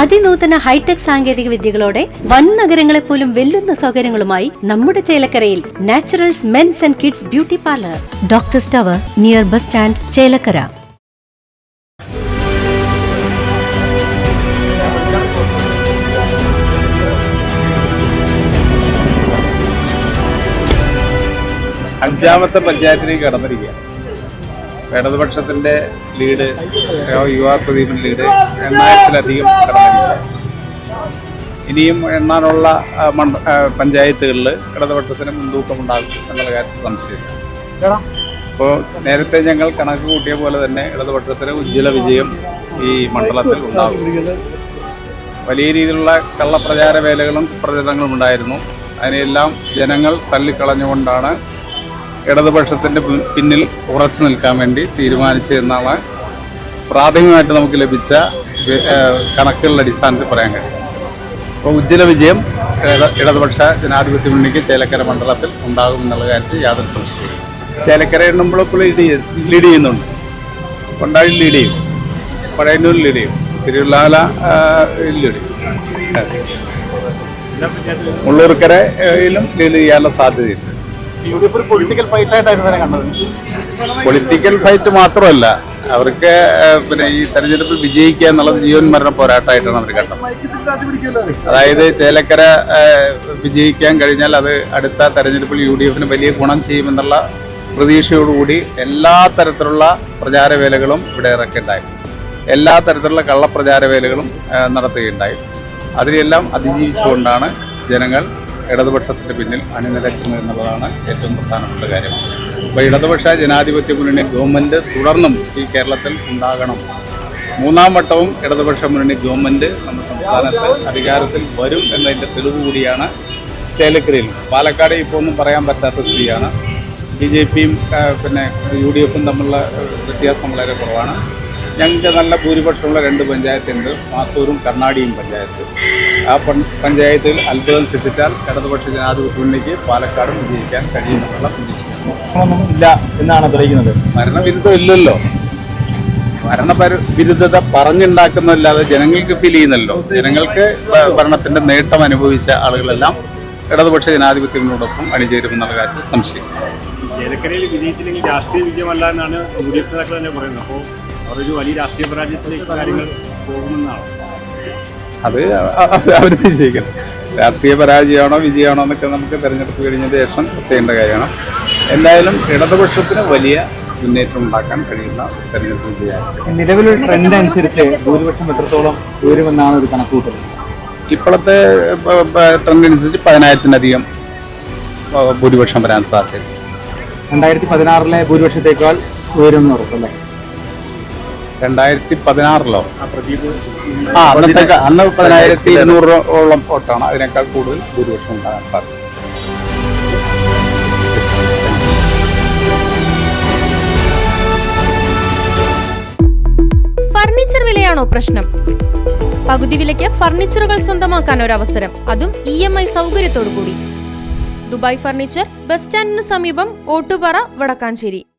അതിനൂതന hi tech സാങ്കേതിക വിദ്യകളോടെ വൻ നഗരങ്ങളെ പോലും വെല്ലുന്ന സൗകര്യങ്ങളുമായി നമ്മുടെ ചേലക്കരയിൽ naturals men's and kids beauty parlour. Doctor tower near bus stand Chelakkara. അഞ്ചാമത്തെ പഞ്ചായത്തിലേക്ക് കടന്നിരിക്കുക ഇടതുപക്ഷത്തിന്റെ ലീഡ് യുവാ പ്രദീപിന്റെ ലീഡ് എണ്ണായിരത്തിലധികം കടന്നിരിക്കുക ഇനിയും എണ്ണാനുള്ള മണ്ഡ- പഞ്ചായത്തുകളിൽ ഇടതുപക്ഷത്തിന് മുൻതൂക്കമുണ്ടാകും എന്നുള്ള കാര്യത്തിൽ സംശയമില്ല. അപ്പോൾ നേരത്തെ ഞങ്ങൾ കണക്ക് കൂട്ടിയ പോലെ തന്നെ ഇടതുപക്ഷത്തിന് ഉജ്ജ്വല വിജയം ഈ മണ്ഡലത്തിൽ ഉണ്ടാകും. വലിയ രീതിയിലുള്ള കള്ളപ്രചാര വേലകളും പ്രചരണങ്ങളും ഉണ്ടായിരുന്നു. അതിനെല്ലാം ജനങ്ങൾ തള്ളിക്കളഞ്ഞുകൊണ്ടാണ് ഇടതുപക്ഷത്തിന്റെ പിന്നിൽ ഉറച്ചു നിൽക്കാൻ വേണ്ടി തീരുമാനിച്ചതെന്നാണ് പ്രാഥമികമായിട്ട് നമുക്ക് ലഭിച്ച കണക്കുകളുടെ അടിസ്ഥാനത്തിൽ പറയാൻ കഴിയും. അപ്പോൾ ഉജ്ജ്വല വിജയം ഇട- ഇടതുപക്ഷ ജനാധിപത്യ മുന്നണിക്ക് ചേലക്കര മണ്ഡലത്തിൽ ഉണ്ടാകും എന്നുള്ള കാര്യത്തിൽ യാതൊരു സംശയവും ചേലക്കര എണ്ണുമ്പോഴൊക്കെ ലീഡ് ചെയ്യ- ലീഡ് ചെയ്യുന്നുണ്ട്. കൊണ്ടാഴി ലീഡ് ചെയ്യും. പഴയന്നൂർ ലീഡ് ചെയ്യും. തിരുവല്ലാല ലീഡ് ചെയ്യും. മുള്ളൂർക്കരയിലും ലീഡ് ചെയ്യാനുള്ള സാധ്യതയുണ്ട്. പൊളിറ്റിക്കൽ പൊളിറ്റിക്കൽ ഫൈറ്റ് മാത്രമല്ല അവർക്ക് പിന്നെ ഈ തെരഞ്ഞെടുപ്പിൽ വിജയിക്കുക എന്നുള്ളത് ജീവൻ മരണ പോരാട്ടമായിട്ടാണ് അവർ കണ്ടത്. അതായത് ചേലക്കര വിജയിക്കാൻ കഴിഞ്ഞാൽ അത് അടുത്ത തെരഞ്ഞെടുപ്പിൽ യു ഡി എഫിന് വലിയ ഗുണം ചെയ്യുമെന്നുള്ള പ്രതീക്ഷയോടുകൂടി എല്ലാ തരത്തിലുള്ള പ്രചാരവേലകളും ഇവിടെ ഇറക്കുണ്ടായി എല്ലാ തരത്തിലുള്ള കള്ളപ്രചാരവേലകളും നടത്തുകയുണ്ടായി. അതിനെല്ലാം അതിജീവിച്ചുകൊണ്ടാണ് ജനങ്ങൾ ഇടതുപക്ഷത്തിന്റെ പിന്നിൽ അണിനിരക്കുന്നത് എന്നുള്ളതാണ് ഏറ്റവും പ്രധാനപ്പെട്ട കാര്യം. അപ്പോൾ ഇടതുപക്ഷ ജനാധിപത്യ മുന്നണി ഗവൺമെന്റ് തുടർന്നും ഈ കേരളത്തിൽ ഉണ്ടാകണം. മൂന്നാം വട്ടവും ഇടതുപക്ഷ മുന്നണി ഗവൺമെന്റ് നമ്മുടെ സംസ്ഥാനത്ത് അധികാരത്തിൽ വരും എന്നതിന്റെ തെളിവ് കൂടിയാണ് ചേലക്കരയിൽ. പാലക്കാട് ഇപ്പോൾ ഒന്നും പറയാൻ പറ്റാത്ത സ്ഥിതിയാണ്. ബി ജെ പിയും പിന്നെ യു ഡി എഫും തമ്മിലുള്ള വ്യത്യാസം വളരെ കുറവാണ്. ഞങ്ങൾക്ക് നല്ല ഭൂരിപക്ഷമുള്ള രണ്ട് പഞ്ചായത്തുണ്ട്. മാത്തൂരും കർണാടിയും പഞ്ചായത്ത്. ആ പൺ- പഞ്ചായത്തിൽ അത്ഭുതം സൃഷ്ടിച്ചാൽ ഇടതുപക്ഷ ജനാധിപത്യ മുന്നണിക്ക് പാലക്കാടും വിജയിക്കാൻ കഴിയുമെന്നുള്ള പ്രതീക്ഷിക്കുന്നു ഇല്ല എന്നാണ് തെളിയിക്കുന്നത് മരണവിരുദ്ധം ഇല്ലല്ലോ. മരണപര വിരുദ്ധത പറഞ്ഞുണ്ടാക്കുന്നതല്ലാതെ ജനങ്ങൾക്ക് ഫീൽ ചെയ്യുന്നല്ലോ ജനങ്ങൾക്ക് ഭരണത്തിന്റെ നേട്ടം അനുഭവിച്ച ആളുകളെല്ലാം ഇടതുപക്ഷ ജനാധിപത്യത്തിനോടൊപ്പം അണിചേരുമെന്നുള്ള കാര്യത്തിൽ സംശയം. ചേരക്കരയിൽ വിജയിച്ചില്ലെങ്കിൽ രാഷ്ട്രീയ വിജയമല്ല എന്നാണ് യു ഡി എഫ് നേതാക്കൾ തന്നെ പറയുന്നത്. അപ്പോൾ അവരൊരു വലിയ രാഷ്ട്രീയ പരാജയത്തിലേക്ക് കാര്യങ്ങൾ പോകുമെന്നാണ്. അത് അവർ നിശ്ചയിക്കണം. രാഷ്ട്രീയ പരാജയമാണോ വിജയമാണോ എന്നൊക്കെ നമുക്ക് തെരഞ്ഞെടുപ്പ് കഴിഞ്ഞ ശേഷം ചെയ്യേണ്ട കാര്യമാണ്. എന്തായാലും ഇടതുപക്ഷത്തിന് വലിയ മുന്നേറ്റം ഉണ്ടാക്കാൻ കഴിയുന്ന തെരഞ്ഞെടുപ്പ് വിജയമാണ് നിലവിലൊരു ട്രെൻഡ് അനുസരിച്ച് ഭൂരിപക്ഷം എത്രത്തോളം ഉയരുമെന്നാണ് ഒരു കണക്കൂട്ടൽ ഇപ്പോഴത്തെ ട്രെൻഡ് അനുസരിച്ച് പതിനായിരത്തിനധികം ഭൂരിപക്ഷം വരാൻ സാധ്യത. രണ്ടായിരത്തി പതിനാറിലെ ഭൂരിപക്ഷത്തേക്കാൾ ഉയരുമെന്ന് ഉറപ്പല്ലേ? രണ്ടായിരത്തി പതിനാറിലോ ആ അന്നത്തെ അന്ന് പതിനായിരത്തി ഇരുന്നൂറോളം വോട്ടാണ് അതിനേക്കാൾ കൂടുതൽ ഭൂരിപക്ഷം ഉണ്ടാകാൻ സാധ്യത ഫർണിച്ചർ വിലയാണോ പ്രശ്നം? പകുതി വിലയ്ക്ക് ഫർണിച്ചറുകൾ സ്വന്തമാക്കാൻ ഒരു അവസരം അതും ഇ എം ഐ സൗകര്യത്തോടു കൂടി ദുബായ് ഫർണിച്ചർ ബസ് സ്റ്റാൻഡിന് സമീപം ഓട്ടുപാറ വടക്കാഞ്ചേരി.